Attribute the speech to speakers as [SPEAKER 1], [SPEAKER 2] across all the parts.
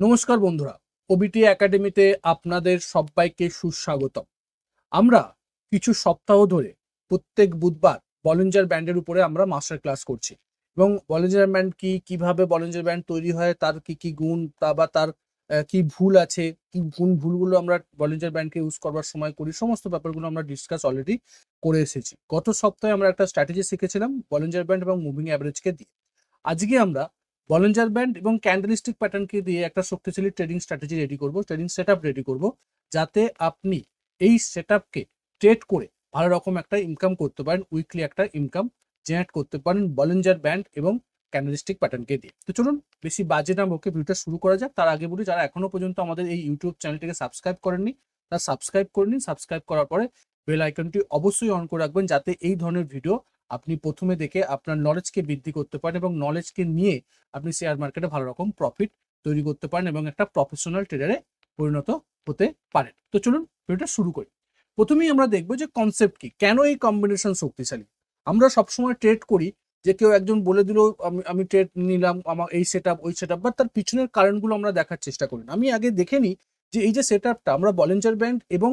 [SPEAKER 1] নমস্কার বন্ধুরা ওবিটি একাডেমিতে আপনাদের সবাইকে সুস্বাগতম। আমরা কিছু সপ্তাহ ধরে প্রত্যেক বুধবার বলেঞ্জার ব্যান্ডের উপরে আমরা মাস্টার ক্লাস করছি এবং বলেঞ্জার ব্যান্ড কি, কীভাবে বলেঞ্জার ব্যান্ড তৈরি হয়, তার কি কি গুণ, তা বা তার কি ভুল আছে, কি গুণ ভুলগুলো আমরা বলেঞ্জার ব্যান্ডকে ইউজ করবার সময় করি, সমস্ত ব্যাপারগুলো আমরা ডিসকাস অলরেডি করে এসেছি। গত সপ্তাহে আমরা একটা স্ট্র্যাটেজি শিখেছিলাম বলেঞ্জার ব্যান্ড এবং মুভিং অ্যাভারেজকে দিয়ে। আজকে আমরা বলেঞ্জার ব্যান্ড এবং ক্যান্ডেলিস্টিক প্যাটার্নকে দিয়ে একটা শক্তিশালী ট্রেডিং স্ট্র্যাটেজি রেডি করব ট্রেডিং সেট রেডি করব, যাতে আপনি এই সেট ট্রেড করে ভালো রকম একটা ইনকাম করতে পারেন উইকলি একটা ইনকাম জেনারেট করতে পারেন বলেঞ্জার ব্যান্ড এবং ক্যান্ডেলিস্টিক প্যাটার্নকে দিয়ে। তো চলুন, বেশি বাজে না ওকে ভিডিওটা শুরু করা যাক। তার আগে বলি, যারা এখনও পর্যন্ত আমাদের এই ইউটিউব চ্যানেলটিকে সাবস্ক্রাইব করেননি, তারা সাবস্ক্রাইব করে নিন। সাবস্ক্রাইব করার পরে বেল আইকনটি অবশ্যই অন করে রাখবেন, যাতে এই ধরনের ভিডিও আপনি প্রথমে দেখে আপনার নলেজকে বৃদ্ধি করতে পারেন এবং নলেজকে নিয়ে আপনি শেয়ার মার্কেটে ভালো রকম প্রফিট তৈরি করতে পারেন এবং একটা প্রফেশনাল ট্রেডারে পরিণত হতে পারেন। তো চলুন ভিডিওটা শুরু করি। প্রথমেই আমরা দেখব যে কনসেপ্ট কি, কেন এই কম্বিনেশন শক্তিশালী? আমরা সবসময় ট্রেড করি যে কেউ একজন বলে দিল, আমি আমি ট্রেড নিলাম, আমার এই সেট ওই সেট আপ বা তার পিছনের কারণগুলো আমরা দেখার চেষ্টা করি আমি আগে দেখে নিই যে এই যে সেট আপটা আমরা বলেঞ্জার ব্যান্ড এবং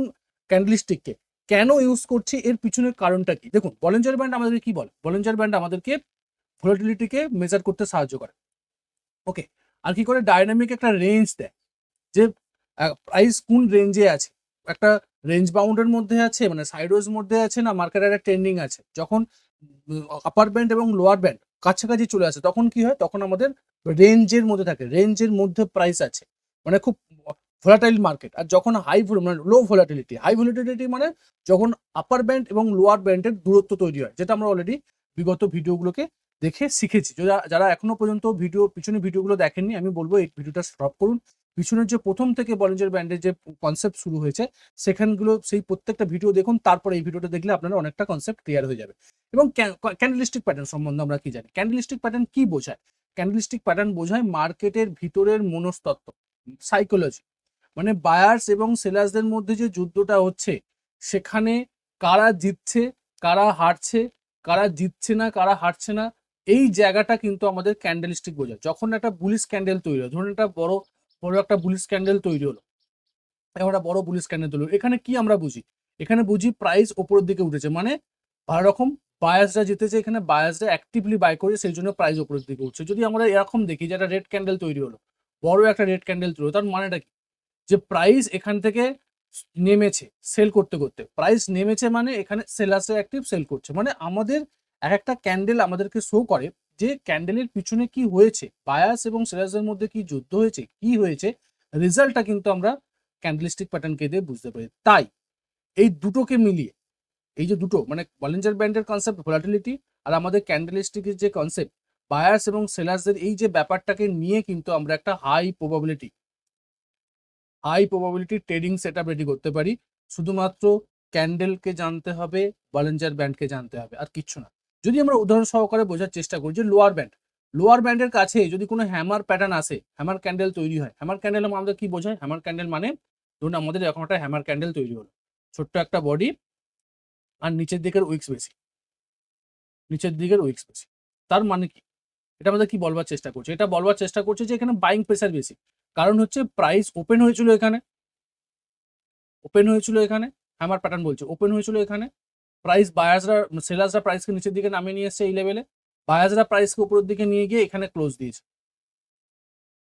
[SPEAKER 1] ক্যান্ডেলস্টিককে কেন ইউজ করছি? এর পিছনের কারণটা কি? দেখুন বলেঞ্জার ব্যান্ড আমাদেরকে কি বলে? বলেঞ্জার ব্যান্ড আমাদেরকে ভোলাটিলিটিকে মেজার করতে সাহায্য করে। ওকে আর কি করে? ডায়নামিক একটা রেঞ্জ দেয়, যে প্রাইস কোন রেঞ্জে আছে? একটা রেঞ্জ বাউন্ডের মধ্যে আছে মানে সাইডওয়েজ মধ্যে আছে না মার্কেটের একটা ট্রেন্ডিং আছে। যখন আপার ব্যান্ড এবং লোয়ার ব্যান্ড কাছাকাছি চলে আসে, তখন কি হয়? তখন আমাদের রেঞ্জের মধ্যে থাকে রেঞ্জের মধ্যে প্রাইস আছে। মানে খুব ভোলাটাইল মার্কেট আর যখন হাই মানে লো ভোলাটিলিটি হাই ভোলাটিলিটি মানে যখন আপার ব্যান্ড এবং লোয়ার ব্যান্ডের দূরত্ব তৈরি হয়, যেটা আমরা অলরেডি বিগত ভিডিওগুলোকে দেখে শিখেছি। যারা এখনও পর্যন্ত ভিডিও পিছনে ভিডিওগুলো দেখেননি, আমি বলব এই ভিডিওটা স্টপ করুন। পিছনের যে প্রথম থেকে বলেঞ্জার ব্যান্ডের যে কনসেপ্ট শুরু হয়েছে, সেখানগুলো সেই প্রত্যেকটা ভিডিও দেখুন, তারপরে এই ভিডিওটা দেখলে আপনারা অনেকটা কনসেপ্ট ক্লিয়ার হয়ে যাবে। এবং ক্যান্ডেলিস্টিক প্যাটার্ন সম্বন্ধে আমরা কি জানি? ক্যান্ডেলিস্টিক প্যাটার্ন কি বোঝায়? ক্যান্ডেলিস্টিক প্যাটার্ন বোঝায় মার্কেটের ভিতরের মনস্তত্ত্ব সাইকোলজি মানে বায়ার্স এবং সেলার্সদের মধ্যে যে যুদ্ধটা হচ্ছে, সেখানে কারা জিতছে, কারা হারছে, কারা জিতছে না, কারা হারছে না, এই জায়গাটা কিন্তু আমাদের ক্যান্ডেলিস্টিক বোঝায়। যখন একটা বুলিশ ক্যান্ডেল তৈরি হয় ধরুন একটা বড় বড় একটা বুলিশ ক্যান্ডেল তৈরি হলো এখন একটা বড় বুলিশ ক্যান্ডেল তৈরি হলো, এখানে কি আমরা বুঝি? এখানে বুঝি প্রাইস ওপরের দিকে উঠেছে মানে ভালো রকম বায়াসরা জিতেছে, এখানে বায়াসরা অ্যাক্টিভলি বাই করে সেই জন্য প্রাইস ওপরের দিকে উঠছে। যদি আমরা এরকম দেখি যে একটা রেড ক্যান্ডেল তৈরি হলো, বড় একটা রেড ক্যান্ডেল তৈরি হলো, তার মানেটা কি? যে প্রাইস এখান থেকে নেমেছে সেল করতে করতে। প্রাইস নেমেছে মানে এখানে সেলার্সে অ্যাক্টিভ সেল করছে। মানে আমাদের এক একটা ক্যান্ডেল আমাদেরকে শো করে যে ক্যান্ডেলের পিছনে কি হয়েছে বায়াস এবং সেলার্সের মধ্যে কি যুদ্ধ হয়েছে, কি হয়েছে। রেজাল্টটা কিন্তু আমরা ক্যান্ডেলিস্টিক প্যাটার্নকে দিয়ে বুঝতে পারি। তাই এই দুটোকে মিলিয়ে, এই যে দুটো মানে বলেঞ্জার ব্যান্ডের কনসেপ্ট ভোলাটিলিটি আর আমাদের ক্যান্ডেলিস্টিকের যে কনসেপ্ট বায়ার্স এবং সেলার্সদের এই যে ব্যাপারটাকে নিয়ে কিন্তু আমরা একটা high probability high probability trading set ready করতে পারি। শুধুমাত্র ক্যান্ডেলকে জানতে হবে বলেঞ্জার ব্যান্ডকে জানতে হবে, আর কিচ্ছু না। যদি আমরা উদাহরণ সহকারে বোঝার চেষ্টা করি যে লোয়ার ব্যান্ড লোয়ার ব্যান্ডের কাছে যদি কোনো হ্যামার প্যাটার্ন আসে হ্যামার ক্যান্ডেল তৈরি হয় হ্যামার ক্যান্ডেল আমাদের কি বোঝায়? হ্যামার ক্যান্ডেল মানে ধরুন আমাদের এখন একটা হ্যামার ক্যান্ডেল তৈরি হলো। ছোট্ট একটা বডি আর নিচের দিকের উইক্স বেশি। নিচের দিকের উইক্স বেশি। তার মানে কি? এটা আমাদের কি বলবার চেষ্টা করছে? এটা বলবার চেষ্টা করছে যে এখানে বাইং প্রেসার বেশি। কারণ হচ্ছে প্রাইস ওপেন হয়েছিল এখানে। ওপেন হয়েছিল এখানে হ্যামার প্যাটার্ন বলছে। ওপেন হয়েছিল এখানে। প্রাইস বায়ার্সরা সেলার্সরা প্রাইসকে নিচের দিকে নামিয়ে নিয়ে এসছে এই লেভেলে বায়ার্সরা প্রাইসকে উপরের দিকে নিয়ে গিয়ে এখানে ক্লোজ দিয়েছে।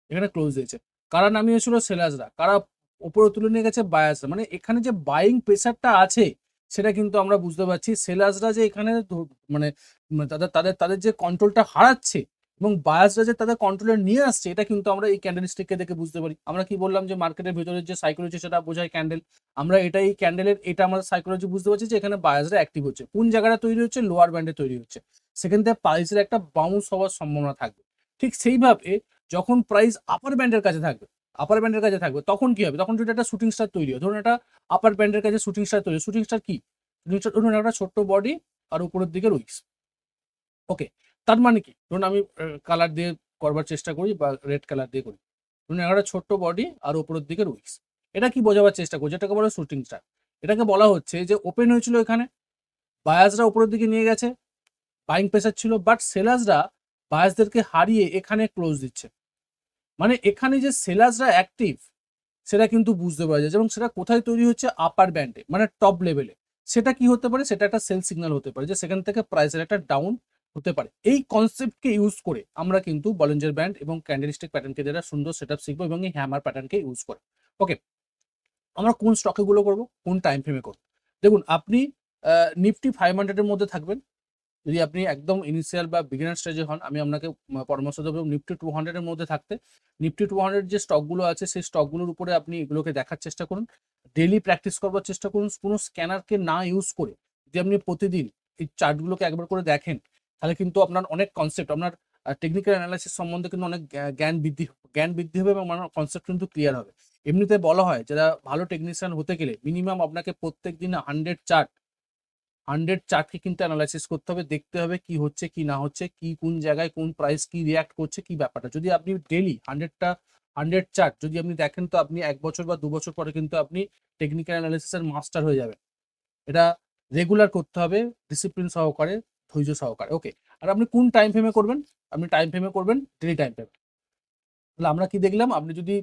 [SPEAKER 1] এখানে ক্লোজ দিয়েছে। কারা নামিয়েছিল? সেলার্সরা কারা উপরে তুলে নিয়ে গেছে? বায়ার্সরা মানে এখানে যে বাইং প্রেসারটা আছে, সেটা কিন্তু আমরা বুঝতে পারছি। সেলার্সরা যে এখানে মানে তাদের তাদের তাদের যে কন্ট্রোলটা হারাচ্ছে এবং বায়াসরা যে তাদের কন্ট্রোলে নিয়ে আসছে, এটা কিন্তু আমরা এই ক্যান্ডেল স্টিককে দেখে বুঝতে পারি। আমরা কি বললাম যে মার্কেটের ভেতরের যে সাইকোলজি সেটা বোঝায় ক্যান্ডেল আমরা এটা এই ক্যান্ডেলের এটা আমাদের সাইকোলজি বুঝতে পারছি যে এখানে বায়াসরা অ্যাক্টিভ হচ্ছে। কোন জায়গাটা তৈরি হচ্ছে? লোয়ার ব্যান্ডে তৈরি হচ্ছে। সেখান থেকে প্রাইসের একটা বাউন্স হওয়ার সম্ভাবনা থাকবে। ঠিক সেইভাবে যখন প্রাইস আপার ব্যান্ডের কাছে থাকবে আপার ব্যান্ডের কাছে থাকবে, তখন কি হবে? তখন যদি একটা শুটিং স্টার তৈরি হয়, ধরুন একটা আপার ব্যান্ডের কাছে শুটিং স্টার তৈরি শুটিং স্টার কি? ধরুন একটা ছোট্ট বডি আর উপরের দিকে উইক্স ওকে তার মানে কি? ধরুন আমি কালার দিয়ে করবার চেষ্টা করি বা রেড কালার দিয়ে করি। ধরুন একটা ছোট্ট বডি আর উপরের দিকের উইক্স এটা কি বোঝাবার চেষ্টা করছে এটাকে বলে শুটিং স্টার এটাকে বলা হচ্ছে যে ওপেন হয়েছিল এখানে বায়াসরা উপরের দিকে নিয়ে গেছে বাইং প্রেসার ছিল বাট সেলার্সরা বায়াসদেরকে হারিয়ে এখানে ক্লোজ দিচ্ছে। মানে এখানে যে সেলার্সরা অ্যাক্টিভ সেটা কিন্তু বুঝতে পারা যায় এবং সেটা কোথায় তৈরি হচ্ছে? আপার ব্যান্ডে মানে টপ লেভেলে সেটা কি হতে পারে? সেটা একটা সেল সিগন্যাল হতে পারে যে, সেখান থেকে প্রাইসের একটা ডাউন হতে পারে। এই কনসেপ্টকে ইউজ করে আমরা কিন্তু বলেঞ্জার ব্যান্ড এবং ক্যান্ডেলিস্টিক প্যাটার্নকে যারা সুন্দর সেট আপ শিখব এবং এই হ্যামার প্যাটার্নকে ইউজ করে। ওকে আমরা কোন স্টকে গুলো করব? কোন টাইম ফ্রেমে করব? দেখুন, আপনি নিফটি ফাইভ হান্ড্রেডের মধ্যে থাকবেন। যদি আপনি একদম ইনিশিয়াল বা বিগিনার স্টেজে হন, আমি আপনাকে পরামর্শ দেবো নিফটি টু হান্ড্রেডের মধ্যে থাকতে। নিফটি টু হান্ড্রেড যে স্টকগুলো আছে, সেই স্টকগুলোর উপরে আপনি এগুলোকে দেখার চেষ্টা করুন। ডেলি প্র্যাকটিস করবার চেষ্টা করুন। কোনো স্ক্যানারকে না ইউজ করে যদি আপনি প্রতিদিন এই চার্টগুলোকে একবার করে দেখেন তাহলে কিন্তু আপনার অনেক কনসেপ্ট আপনার টেকনিক্যাল অ্যানালাইসিস সম্বন্ধে কিন্তু অনেক জ্ঞান বৃদ্ধি জ্ঞান বৃদ্ধি হবে এবং আপনার কনসেপ্ট কিন্তু ক্লিয়ার হবে। এমনিতে বলা হয়, যারা ভালো টেকনিশিয়ান হতে গেলে মিনিমাম আপনাকে প্রত্যেক দিন হান্ড্রেড চার্ট হান্ড্রেড চার্টকে কিন্তু অ্যানালাইসিস করতে হবে, দেখতে হবে কি হচ্ছে, কি না হচ্ছে, কি কোন জায়গায় কোন প্রাইস কি রিয়াক্ট করছে, কি ব্যাপারটা। যদি আপনি ডেলি হান্ড্রেডটা হান্ড্রেড চার্ট যদি আপনি দেখেন তো আপনি এক বছর বা দু বছর পরে কিন্তু আপনি টেকনিক্যাল অ্যানালিসিসের মাস্টার হয়ে যাবেন। এটা রেগুলার করতে হবে ডিসিপ্লিন সহকারে। ধৈর্য সহকারে। ওকে আর আপনি কোন টাইম ফ্রেমে করবেন? আপনি টাইম ফ্রেমে করবেন ডেলি টাইম ফ্রেমে তাহলে আমরা কি দেখলাম? আপনি যদি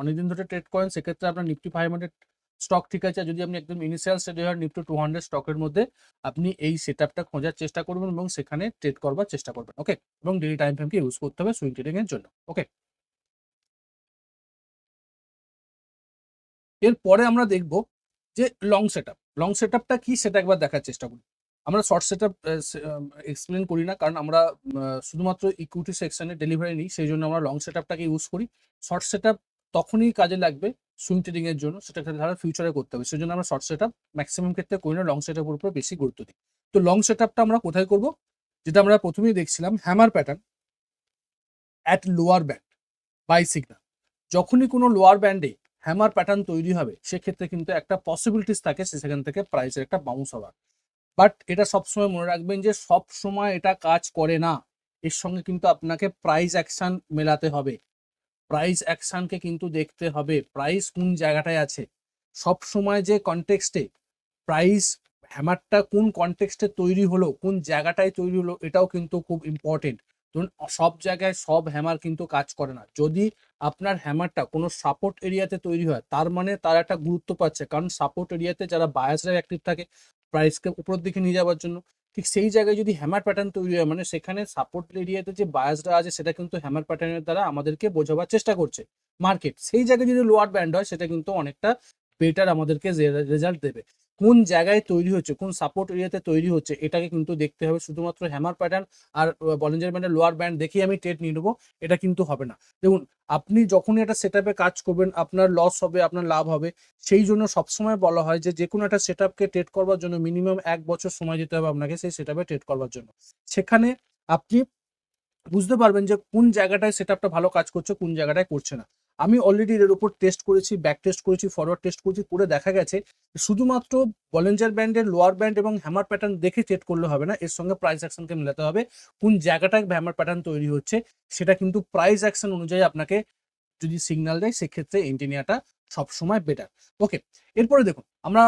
[SPEAKER 1] অনেকদিন ধরে ট্রেড করেন, সেক্ষেত্রে আপনার নিফটি ফাইভ হান্ড্রেড স্টক ঠিক আছে। যদি আপনি একদম ইনিশিয়াল স্টেজে হয় নিফটি টু হান্ড্রেড স্টকের মধ্যে, আপনি এই সেট আপটা খোঁজার চেষ্টা করবেন এবং সেখানে ট্রেড করবার চেষ্টা করবেন। ওকে এবং ডেলি টাইম ফ্রেমকে ইউজ করতে হবে সুইং ট্রেডিং এর জন্য। ওকে এরপরে আমরা দেখব যে long set up long set আপটা কি? সেটা একবার দেখার চেষ্টা করি আমরা শর্ট সেট আপ এক্সপ্লেন করি না, কারণ আমরা শুধুমাত্র ইকুইটি সেকশনে ডেলিভারি নিই, সেই জন্য আমরা লং সেট আপটাকে ইউজ করি। শর্ট সেট আপ তখনই কাজে লাগবে সুইং ট্রেডিং এর জন্য সেটা ধারা ফিউচারে করতে হবে। সেই জন্য আমরা শর্ট সেট আপ ম্যাক্সিমাম ক্ষেত্রে করি না লং সেট আপের উপর বেশি গুরুত্ব দিই। তো লং সেট আপটা আমরা কোথায় করব? যেটা আমরা প্রথমেই দেখছিলাম hammer pattern at lower band buy signal যখনই কোনো লোয়ার ব্যান্ডে হ্যামার প্যাটার্ন তৈরি হবে, সেক্ষেত্রে কিন্তু একটা পসিবিলিটিস থাকে সেখান থেকে প্রাইসের একটা বাউন্স হওয়ার। বাট এটা সবসময় মনে রাখবেন যে সব সময় এটা কাজ করে না। এর সঙ্গে কিন্তু আপনাকে প্রাইস অ্যাকশন মেলাতে হবে। প্রাইস অ্যাকশনকে কিন্তু দেখতে হবে। প্রাইস কোন জায়গাটায় আছে? সব সময় যে কনটেক্সটে প্রাইস হ্যামারটা কোন কনটেক্সটে তৈরি হলো, কোন জায়গাটায় তৈরি হলো, এটাও কিন্তু খুব ইম্পর্টেন্ট ধরুন, সব জায়গায় সব হ্যামার কিন্তু কাজ করে না। যদি আপনার হ্যামারটা কোনো সাপোর্ট এরিয়াতে তৈরি হয়, তার মানে তার একটা গুরুত্ব পাচ্ছে। কারণ সাপোর্ট এরিয়াতে যারা বায়াসরা অ্যাক্টিভ থাকে প্রাইসকে উপর দিকে নিয়ে যাওয়ার জন্য। ঠিক সেই জায়গায় যদি হ্যামার প্যাটার্ন তৈরি হয় মানে সেখানে সাপোর্ট এরিয়াতে যে বায়াসটা আছে, সেটা কিন্তু হ্যামার প্যাটার্নের দ্বারা আমাদেরকে বোঝাবার চেষ্টা করছে মার্কেট সেই জায়গায় যদি লোয়ার ব্যান্ড হয়, সেটা কিন্তু অনেকটা বেটার আমাদেরকে রেজাল্ট দেবে। কোন জায়গায় তৈরি হচ্ছে, কোন সাপোর্ট এরিয়াতে তৈরি হচ্ছে, এটাকে কিন্তু দেখতে হবে। শুধুমাত্র হ্যামার প্যাটার্ন আর বলেঞ্জার ব্যান্ডের লোয়ার ব্যান্ড দেখেই আমি ট্রেড নিয়ে নেব, এটা কিন্তু হবে না। দেখুন, আপনি যখনই একটা সেট কাজ করবেন, আপনার লস হবে, আপনার লাভ হবে, সেই জন্য সবসময় বলা হয় যে যে কোনো একটা সেট আপকে ট্রেড করবার জন্য মিনিমাম এক বছর সময় দিতে হবে আপনাকে সেই সেট ট্রেড করবার জন্য। সেখানে আপনি বুঝতে পারবেন যে, কোন জায়গাটায় সেট আপটা ভালো কাজ করছে, কোন জায়গাটায় করছে না। আমি অলরেডি এর উপর টেস্ট করেছি ব্যাক টেস্ট করেছি ফরওয়ার্ড টেস্ট করেছি, করে দেখা গেছে শুধুমাত্র বলেঞ্জার ব্যান্ডের লোয়ার ব্যান্ড এবং হ্যামার প্যাটার্ন দেখে ট্রেড করলে হবে না, এর সঙ্গে প্রাইস অ্যাকশনকে মেলাতে হবে। কোন জায়গাটায় হ্যামার প্যাটার্ন তৈরি হচ্ছে, সেটা কিন্তু প্রাইস অ্যাকশন অনুযায়ী আপনাকে যদি সিগন্যাল দেয়, সেক্ষেত্রে ইন্টিনিয়াটা সবসময় বেটার ওকে এরপরে দেখুন, আমরা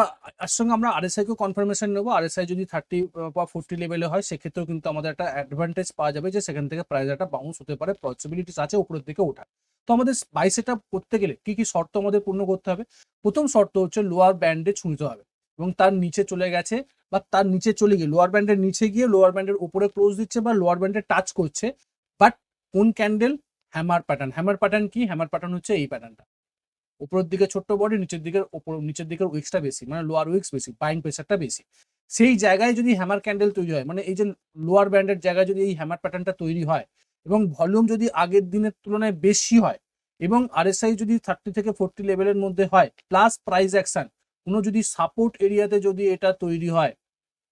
[SPEAKER 1] এর সঙ্গে আমরা আরএসআই কেও কনফার্মেশন নেব। আরএসআই যদি থার্টি বা ফোর্টি লেভেলে হয়, সেক্ষেত্রেও কিন্তু আমাদের একটা অ্যাডভান্টেজ পাওয়া যাবে যে সেখান থেকে প্রাইস একটা বাউন্স হতে পারে পসিবিলিটিস আছে উপরের দিকে ওঠা তো আমাদের বাই সেট করতে গেলে কি কি শর্ত আমাদের পূর্ণ করতে হবে? প্রথম শর্ত হচ্ছে লোয়ার ব্যান্ডে ছুঁতে হবে। এবং তার নিচে চলে গেছে বা তার নিচে চলে গিয়ে লোয়ার ব্যান্ডের নিচে গিয়ে লোয়ার ব্যান্ডের উপরে ক্লোজ দিচ্ছে বা লোয়ার ব্যান্ডে টাচ করছে। বাট কোন candle hammer pattern hammer pattern কি? হ্যামার প্যাটার্ন হচ্ছে এই প্যাটার্নটা উপরের দিকে ছোট্ট বডি নিচের দিকে উপর নিচের দিকের উইক্সটা বেশি মানে লোয়ার উইক্স বেশি বাইং প্রেসারটা বেশি। সেই জায়গায় যদি হ্যামার ক্যান্ডেল তৈরি হয় মানে এই যে লোয়ার ব্যান্ডের জায়গায় যদি এই হ্যামার প্যাটার্নটা তৈরি হয় এবং ভলিউম যদি আগের দিনের তুলনায় বেশি হয় এবং আরএসআই যদি থার্টি থেকে ফোরটি লেভেলের মধ্যে হয় প্লাস প্রাইস অ্যাকশন কোনো যদি সাপোর্ট এরিয়াতে যদি এটা তৈরি হয়,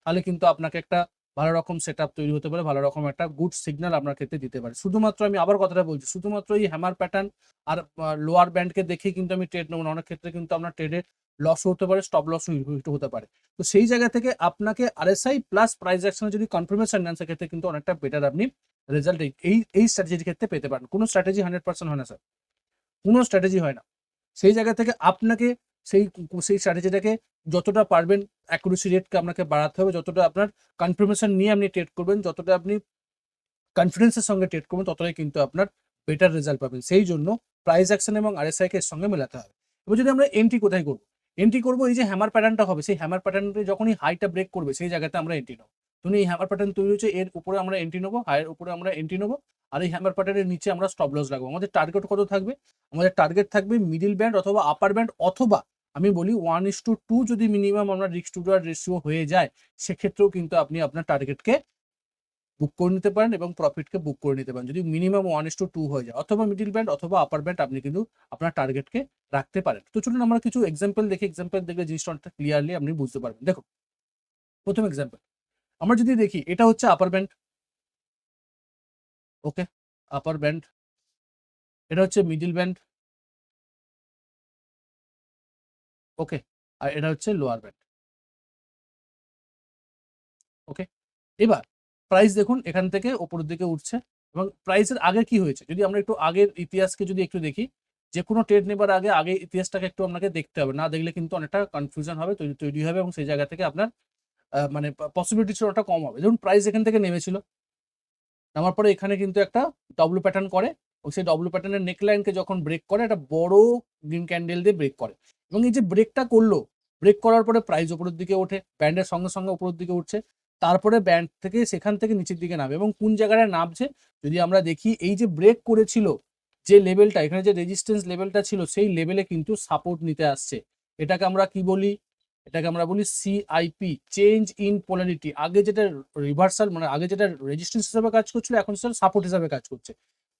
[SPEAKER 1] তাহলে কিন্তু আপনাকে একটা ভালো রকম সেট তৈরি হতে পারে, ভালো রকম একটা গুড সিগন্যাল আপনার ক্ষেত্রে দিতে পারে। শুধুমাত্র আমি আবার কথাটা বলছি, শুধুমাত্র এই হ্যামার প্যাটার্ন আর লোয়ার ব্যান্ডকে দেখেই কিন্তু আমি ট্রেড নেব না, অনেক ক্ষেত্রে কিন্তু আপনার ট্রেডে লস হতে পারে স্টপ লস হতে পারে। তো সেই জায়গা থেকে আপনাকে আরএসআই প্লাস প্রাইস অ্যাকশনে যদি কনফার্মেশন নেন, সেক্ষেত্রে কিন্তু অনেকটা বেটার আপনি রেজাল্ট এই এই স্ট্র্যাটেজির ক্ষেত্রে পেতে পারেন। কোনো স্ট্র্যাটেজি হান্ড্রেড পার্সেন্ট হয় না স্যার কোনো স্ট্র্যাটেজি হয় না। সেই জায়গা থেকে আপনাকে সেই সেই স্ট্র্যাটেজিটাকে যতটা পারবেন অ্যাকুরেসি রেটকে আপনাকে বাড়াতে হবে, যতটা আপনার কনফার্মেশন নিয়ে আপনি ট্রেড করবেন, যতটা আপনি কনফিডেন্সের সঙ্গে ট্রেড করবেন, ততটাই কিন্তু আপনার বেটার রেজাল্ট পাবেন। সেই জন্য প্রাইস অ্যাকশন এবং আরএসআই কে এর সঙ্গে মেলাতে হবে। এবার যদি আমরা এন্ট্রি কোথায় করব? এন্ট্রি করব এই যে হ্যামার প্যাটার্নটা হবে, সেই হ্যামার প্যাটার্নটা যখনই হাইটা ব্রেক করবে, সেই জায়গাতে আমরা এন্ট্রি নেব। ধরুন এই হ্যামার প্যাটার্ন তৈরি হচ্ছে এর উপরে আমরা এন্ট্রি নেব হাইয়ের উপরে আমরা এন্ট্রি নেব, আর এই হ্যামার প্যাটার্নের নিচে আমরা স্টপ লস লাগবো আমাদের টার্গেট কত থাকবে? আমাদের টার্গেট থাকবে মিডিল ব্যান্ড অথবা আপার ব্যান্ড অথবা আমি বলি one is to two two minimum আমরা রিক্স টু ডুয়ার রেশিও হয়ে যায়, সেক্ষেত্রেও কিন্তু আপনি আপনার টার্গেটকে বুক করে নিতে পারেন এবং প্রফিটকে বুক করে নিতে পারেন। যদি minimum one is to two two যায়, অথবা মিডিল ব্যান্ড অথবা আপার ব্যান্ড আপনি কিন্তু আপনার টার্গেটকে রাখতে পারেন। তো চলুন আমরা কিছু এক্সাম্পল দেখে। এক্সাম্পল দেখলে জিনিসটা অনেকটা ক্লিয়ারলি আপনি বুঝতে পারবেন। দেখুন, প্রথম এক্সাম্পল আমরা যদি দেখি, এটা হচ্ছে আপার ব্যান্ড ওকে আপার ব্যান্ড এটা হচ্ছে মিডিল ব্যান্ড ওকে আর এটা হচ্ছে লোয়ার ব্যান্ড ওকে এবার প্রাইস দেখুন, এখান থেকে ওপরের দিকে উঠছে এবং প্রাইসের আগে কি হয়েছে? যদি আমরা একটু আগের ইতিহাসকে যদি একটু দেখি, যে কোনো ট্রেড নেবার আগে আগে ইতিহাসটাকে একটু আপনাকে দেখতে হবে। না দেখলে কিন্তু অনেকটা কনফিউশন হবে, তৈরি তৈরি হবে এবং সেই জায়গা থেকে আপনার মানে পসিবিলিটি অনেকটা কম হবে। ধরুন প্রাইস এখান থেকে নেমেছিল। নামার পরে এখানে কিন্তু একটা ডব্লু প্যাটার্ন করে ও সেই ডব্লু প্যাটার্নের নেকলাইনকে যখন ব্রেক করে, একটা বড় গ্রিন ক্যান্ডেল দিয়ে ব্রেক করে। এবং এই যে ব্রেকটা করল ব্রেক করার পরে প্রাইস উপরের দিকে ওঠে ব্যান্ডের সঙ্গে সঙ্গে উপরের দিকে উঠছে। তারপরে ব্যান্ড থেকে সেখান থেকে নিচের দিকে নামে এবং কোন জায়গায় নামছে, যদি আমরা দেখি, এই যে ব্রেক করেছিল, যে লেভেলটা এখানে যে রেজিস্ট্যান্স লেভেলটা ছিল, সেই লেভেলে কিন্তু সাপোর্ট নিতে আসছে। এটাকে আমরা কি বলি? এটাকে আমরা বলি সিআইপি চেঞ্জ ইন পোলারিটি আগে যেটা রিভার্সাল মানে আগে যেটা রেজিস্ট্যান্স হিসাবে কাজ করছিল, এখন সেটা সাপোর্ট হিসাবে কাজ করছে।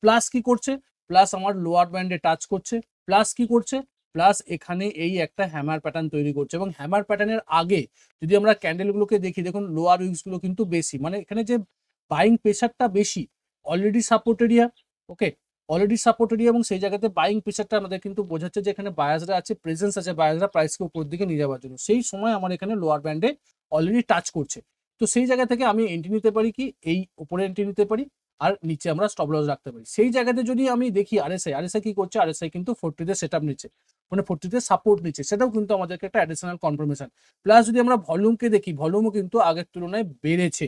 [SPEAKER 1] প্লাস কি করছে? প্লাস আমার লোয়ার ব্যান্ডে টাচ করছে। প্লাস কি করছে? প্লাস এখানে এই একটা হ্যামার প্যাটার্ন তৈরি করছে। এবং হ্যামার প্যাটার্নের আগে যদি আমরা ক্যান্ডেলগুলোকে দেখি, দেখুন লোয়ার উইক্সগুলো কিন্তু বেশি। মানে এখানে যে বাইং প্রেশারটা বেশি already support area okay already support area এবং সেই জায়গাতে বাইং প্রেশারটা আমাদের কিন্তু বোঝাচ্ছে যে এখানে বায়াসরা আছে প্রেজেন্স আছে বায়াসরা প্রাইসকে উপর দিকে নিয়ে যাওয়ার জন্য। সেই সময় আমার এখানে লোয়ার ব্যান্ডে অলরেডি টাচ করছে। তো সেই জায়গা থেকে আমি এন্ট্রি নিতে পারি কি? এই উপরে এন্ট্রি নিতে পারি আর নিচে আমরা স্টপ লস রাখতে পারি। সেই জায়গাতে যদি আমি দেখি আরএসআই আরএসআই কি করছে? আরএসআই কিন্তু ফোরটিতে সেট আপ নিচ্ছে। মানে ফোরটিতে সাপোর্ট নিচ্ছে। সেটাও কিন্তু আমাদেরকে একটা অ্যাডিশনাল কনফার্মেশন প্লাস যদি আমরা ভলিউমকে দেখি ভলিউমও কিন্তু আগের তুলনায় বেড়েছে।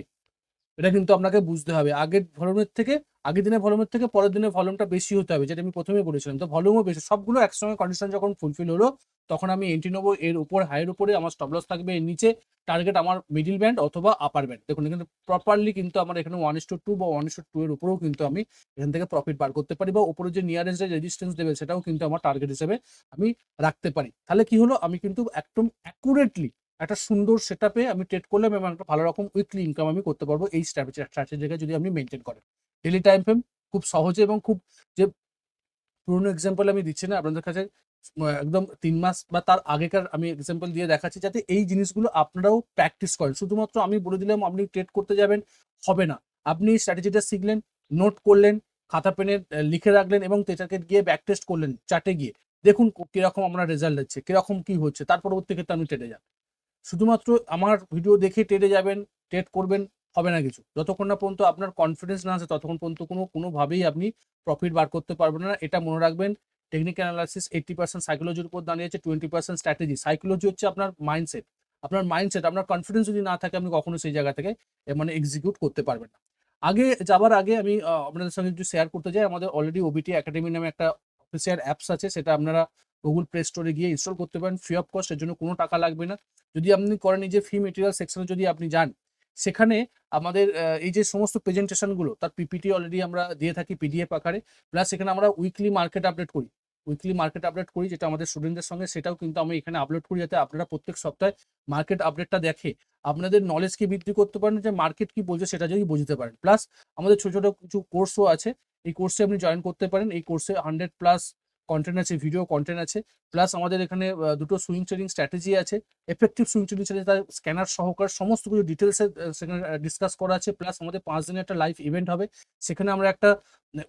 [SPEAKER 1] এটা কিন্তু আপনাকে বুঝতে হবে। আগের ভলিউমের থেকে, আগের দিনের ভলিউমের থেকে পরের দিনের ভলিউমটা বেশি হতে হবে, যেটা আমি প্রথমে বলেছিলাম। তো ভলিউমও বেশি, সবগুলো একসঙ্গে কন্ডিশন যখন ফুলফিল হলো, তখন আমি এন্ট্রি নেব, এর উপর হাইয়ের উপরে আমার স্টপ লস থাকবে, এর নিচে টার্গেট আমার মিডিল ব্যান্ড অথবা আপার ব্যান্ড দেখুন, এখানে প্রপারলি কিন্তু আমার এখানে one is to two one is to two উপরেও কিন্তু আমি এখান থেকে প্রফিট বার করতে পারি বা উপরে যে নিয়ারেস্ট যে রেজিস্ট্যান্স দেবে, সেটাও কিন্তু আমার টার্গেট হিসেবে আমি রাখতে পারি। তাহলে কি হলো? আমি কিন্তু একদম অ্যাকুরেটলি একটা সুন্দর সেট আমি ট্রেড করলাম এবং একটা ভালো রকম উইকলি ইনকাম আমি করতে পারব এই স্ট্র্যাটেজি স্ট্র্যাটেজিকে যদি আপনি মেনটেন করেন। ডেলি টাইম ফ্রেম খুব সহজে এবং খুব যে পুরোনো এক্সাম্পল আমি দিচ্ছি না আপনাদের কাছে একদম তিন মাস বা তার আগেকার আমি এক্সাম্পল দিয়ে দেখাচ্ছি যাতে এই জিনিসগুলো আপনারাও প্র্যাকটিস করেন। শুধুমাত্র আমি বলে দিলাম আপনি ট্রেড করতে যাবেন, হবে না। আপনি স্ট্র্যাটেজিটা শিখলেন নোট করলেন, খাতা পেনে লিখে রাখলেন এবং তেটাকে গিয়ে ব্যাক টেস্ট করলেন চার্টে গিয়ে। দেখুন কীরকম আপনার রেজাল্ট হচ্ছে কীরকম কি হচ্ছে, তার পরবর্তী ক্ষেত্রে আপনি ট্রেডে যান। শুধুমাত্র আমার ভিডিও দেখে ট্রেডে যাবেন টেট করবেন, হবে না কিছু। যতক্ষণ না পর্যন্ত আপনার কনফিডেন্স না আছে ততক্ষণ পর্যন্ত কোনো, কোনোভাবেই আপনি প্রফিট বার করতে পারবেন না। এটা মনে রাখবেন টেকনিক্যাল অ্যানালাইসিস এইটটি পার্সেন্ট সাইকোলজির উপর দাঁড়িয়েছে টোয়েন্টি পার্সেন্ট স্ট্র্যাটেজি সাইকোলজি হচ্ছে আপনার মাইন্ডসেট আপনার মাইন্ডসেট আপনার কনফিডেন্স যদি না থাকে, আপনি কখনো সেই জায়গা থেকে মানে এক্সিকিউট করতে পারবেন না। আগে, যাবার আগে আমি আপনাদের সঙ্গে একটু শেয়ার করতে চাই আমাদের অলরেডি ওবিটি একাডেমি নামে একটা অফিসিয়াল অ্যাপস আছে, সেটা আপনারা গুগল প্লে স্টোরে গিয়ে ইনস্টল করতে পারেন। ফ্রি অফ কস্ট এর জন্য কোনো টাকা লাগবে না। যদি আপনি করেন এই যে ফি মেটেরিয়াল সেকশনে যদি আপনি যান, সেখানে আমাদের এই যে সমস্ত প্রেজেন্টেশনগুলো তার পিপিটি অলরেডি আমরা দিয়ে থাকি পিডিএফ আকারে। প্লাস এখানে আমরা উইকলি মার্কেট আপডেট করি। উইকলি মার্কেট আপডেট করি, যেটা আমাদের স্টুডেন্টদের সঙ্গে, সেটাও কিন্তু আমি এখানে আপলোড করি, যাতে আপনারা প্রত্যেক সপ্তাহে মার্কেট আপডেটটা দেখে আপনাদের নলেজকে বৃদ্ধি করতে পারেন, যে মার্কেট কি বলছে, সেটা যদি বুঝতে পারেন। প্লাস আমাদের ছোটো ছোটো কিছু কোর্সও আছে এই কোর্সে আপনি জয়েন করতে পারেন। এই কোর্সে হান্ড্রেড প্লাস কন্টেন্ট আছে ভিডিও কন্টেন্ট আছে। প্লাস আমাদের এখানে দুটো সুইং ট্রেডিং স্ট্র্যাটেজি আছে। এফেক্টিভ সুইং ট্রেডিং স্ট্র্যাটেজি তার স্ক্যানার সহকার সমস্ত কিছু ডিটেলসে সেখানে ডিসকাস করা আছে। প্লাস আমাদের পাঁচ দিনের একটা লাইভ ইভেন্ট হবে। সেখানে আমরা একটা